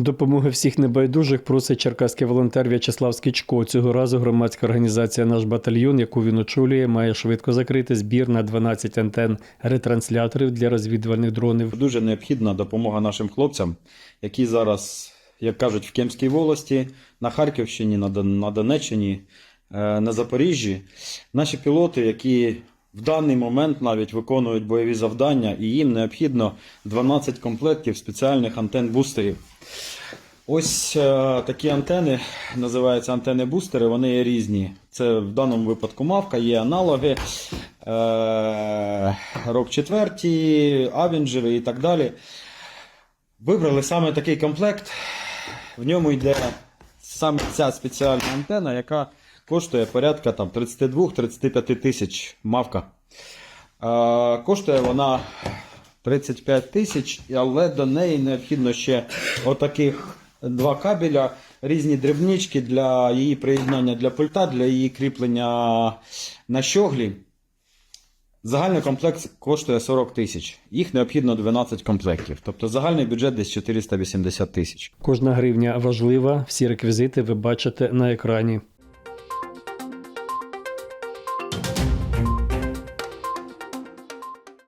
Допомоги всіх небайдужих просить черкаський волонтер В'ячеслав Скічко. Цього разу громадська організація Наш батальйон, яку він очолює, має швидко закрити збір на 12 антен ретрансляторів для розвідувальних дронів. Дуже необхідна допомога нашим хлопцям, які зараз, як кажуть, в Кемській волості, на Харківщині, на Донеччині, е, на Запоріжжі. Наші пілоти, які в даний момент навіть виконують бойові завдання, і їм необхідно 12 комплектів спеціальних антен-бустерів. Ось е, такі антени, називаються антени-бустери, вони є різні. Це в даному випадку мавка, є аналоги, е, рок 4, авенджери і так далі. Вибрали саме такий комплект. В ньому йде саме ця спеціальна антена, яка коштує порядка там, 32-35 тисяч мавка. Е, коштує вона 35 тисяч, але до неї необхідно ще отаких два кабеля, різні дрібнички для її приєднання для пульта, для її кріплення на щоглі. Загальний комплект коштує 40 тисяч. Їх необхідно 12 комплектів. Тобто загальний бюджет десь 480 тисяч. Кожна гривня важлива. Всі реквізити ви бачите на екрані.